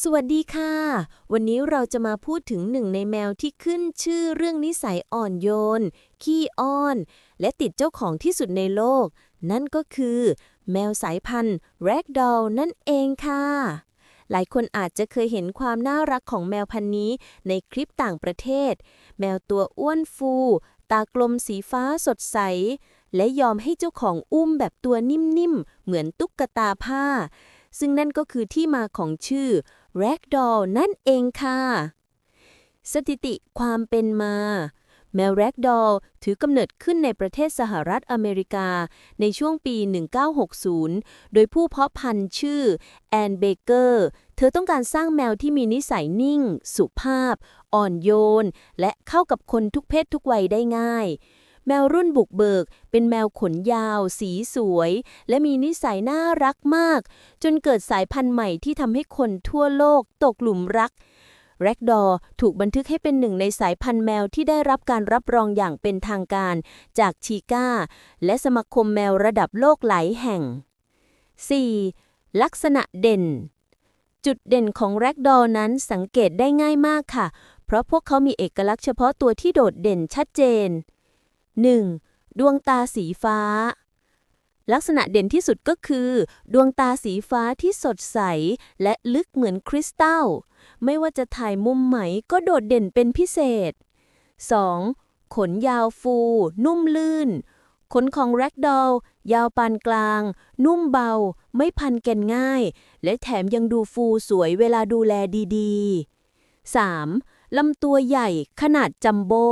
สวัสดีค่ะ วันนี้เราจะมาพูดถึงหนึ่งในแมวที่ขึ้นชื่อเรื่องนิสัยอ่อนโยน ขี้อ้อน และติดเจ้าของที่สุดในโลก นั่นก็คือ แมวสายพันธุ์แรกดอลนั่นเองค่ะ หลายคนอาจจะเคยเห็นความน่ารักของแมวพันธุ์นี้ในคลิปต่างประเทศ แมวตัวอ้วนฟู ตากลมสีฟ้าสดใส และยอมให้เจ้าของอุ้มแบบตัวนิ่มๆ เหมือนตุ๊กตาผ้า ซึ่งนั่นก็คือที่มาของชื่อ Ragdoll นั่นเองค่ะ สถิติความเป็นมา แมว Ragdoll ถือกำเนิดขึ้นในประเทศสหรัฐอเมริกา ในช่วงปี 1960 โดยผู้เพาะพันธุ์ชื่อ แอนเบเกอร์ เธอต้องการสร้างแมวที่มีนิสัยนิ่ง สุภาพ อ่อนโยน และเข้ากับคนทุกเพศทุกวัยได้ง่าย แมวรุ่นบุกเบิก เป็นแมวขนยาว สีสวย และมีนิสัยน่ารักมาก จนเกิดสายพันธุ์ใหม่ที่ทำให้คนทั่วโลกตกหลุมรักแรกดอร์ถูกบันทึกให้เป็นหนึ่งในสายพันธุ์แมวที่ได้รับการรับรองอย่างเป็นทางการ จากชีก้า และสมาคมแมวระดับโลกหลายแห่ง 4. ลักษณะเด่น จุดเด่นของแรกดอนั้นสังเกตได้ง่ายมากค่ะ เพราะพวกเขามีเอกลักษณ์เฉพาะตัวที่โดดเด่นชัดเจน 1. ดวงตาสีฟ้า ลักษณะเด่นที่สุดก็คือ ดวงตาสีฟ้าที่สดใส และลึกเหมือนคริสตัล ไม่ว่าจะถ่ายมุมไหนก็โดดเด่นเป็นพิเศษ 2. ขนยาวฟู นุ่มลื่น ขนของแร็กดอลยาวปานกลาง นุ่มเบา ไม่พันแกันง่าย และแถมยังดูฟูสวยเวลาดูแลดีๆ 3. ลำตัวใหญ่ขนาดจัมโบ้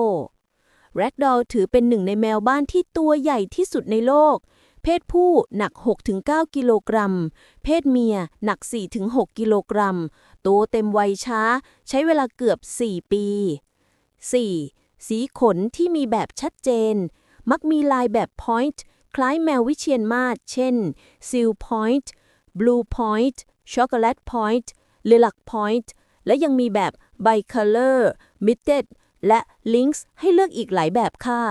แร็กดอลถือเป็นหนึ่งในแมวบ้านที่ตัวใหญ่ที่สุดในโลก เพศผู้หนัก 6-9 กิโลกรัม เพศเมียหนัก 4-6 กิโลกรัม โตเต็มวัยช้า ใช้เวลาเกือบ 4 ปี 4. สีขนที่มีแบบชัดเจน มักมีลายแบบ point คล้ายแมววิเชียนมาศเช่น seal point blue point chocolate point lilac point และยังมีแบบ bicolor mitted และ links ให้เลือกอีกหลายแบบค่ะ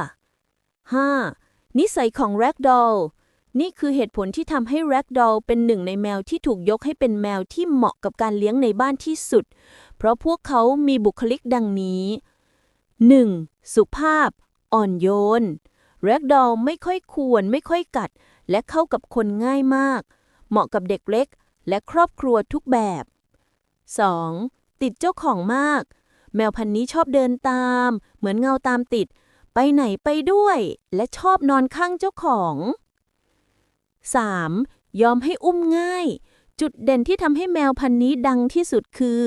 5. นิสัยของ Ragdoll นี่คือเหตุผลที่ทำให้ Ragdoll เป็นหนึ่งในแมวที่ถูกยกให้เป็นแมวที่เหมาะกับการเลี้ยงในบ้านที่สุด เพราะพวกเขามีบุคลิกดังนี้ 1. สุภาพ อ่อนโยน Ragdoll ไม่ค่อยควรไม่ค่อยกัด และเข้ากับคนง่ายมาก เหมาะกับเด็กเล็ก และครอบครัวทุกแบบ 2. ติดเจ้าของมาก แมวพันธุ์นี้ชอบเดินตาม เหมือนเงาตามติด ไปไหนไปด้วย และชอบนอนข้างเจ้าของ 3. ยอมให้อุ้มง่าย จุดเด่นที่ทำให้แมวพันธุ์นี้ดังที่สุดคือ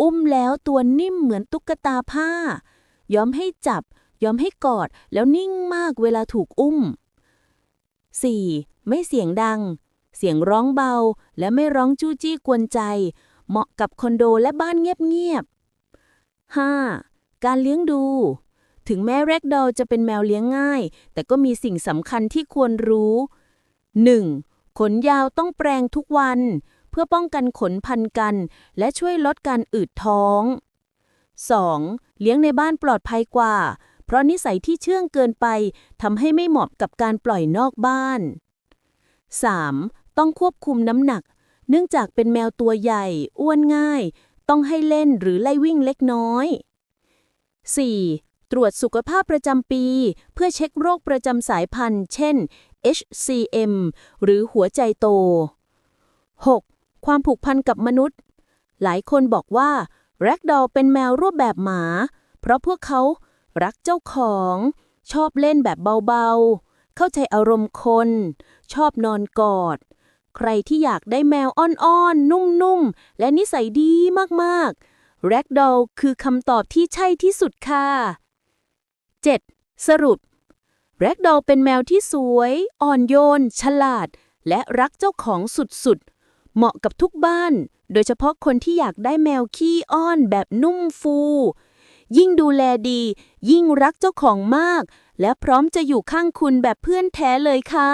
อุ้มแล้วตัวนิ่มเหมือนตุ๊กตาผ้า ยอมให้จับ ยอมให้กอด แล้วนิ่งมากเวลาถูกอุ้ม 4. ไม่เสียงดัง เสียงร้องเบา และไม่ร้องจู้จี้กวนใจ เหมาะกับคอนโดและบ้านเงียบๆ 5. การเลี้ยงดู ถึงแม้แรกดอลจะเป็นแมวเลี้ยงง่าย แต่ก็มีสิ่งสำคัญที่ควรรู้ 1. ขนยาวต้องแปรงทุกวัน เพื่อป้องกันขนพันกัน และช่วยลดการอืดท้อง 2. เลี้ยงในบ้านปลอดภัยกว่า เพราะนิสัยที่เชื่องเกินไปทำให้ไม่เหมาะกับการปล่อยนอกบ้าน 3. ต้องควบคุมน้ำหนัก เนื่องจากเป็นแมวตัวใหญ่ อ้วนง่าย ต้องให้เล่นหรือไล่วิ่งเล็กน้อย 4. ตรวจสุขภาพประจำปี เพื่อเช็คโรคประจำสายพันธุ์ เช่น HCM หรือหัวใจโต 6. ความผูกพันกับมนุษย์ หลายคนบอกว่าแร็กดอลเป็นแมวรูปแบบหมา เพราะพวกเขารักเจ้าของ ชอบเล่นแบบเบาๆ เข้าใจอารมณ์คน ชอบนอนกอด ใครที่อยากได้แมวอ้อนๆ นุ่มๆ และนิสัยดีมากๆแร็กดอลคือคำตอบที่ใช่ที่สุดค่ะ 7. สรุปแร็กดอลเป็นแมวที่สวย อ่อนโยน ฉลาด และรักเจ้าของสุดๆ เหมาะกับทุกบ้าน โดยเฉพาะคนที่อยากได้แมวขี้อ้อนแบบนุ่มฟู ยิ่งดูแลดี ยิ่งรักเจ้าของมาก และพร้อมจะอยู่ข้างคุณแบบเพื่อนแท้เลยค่ะ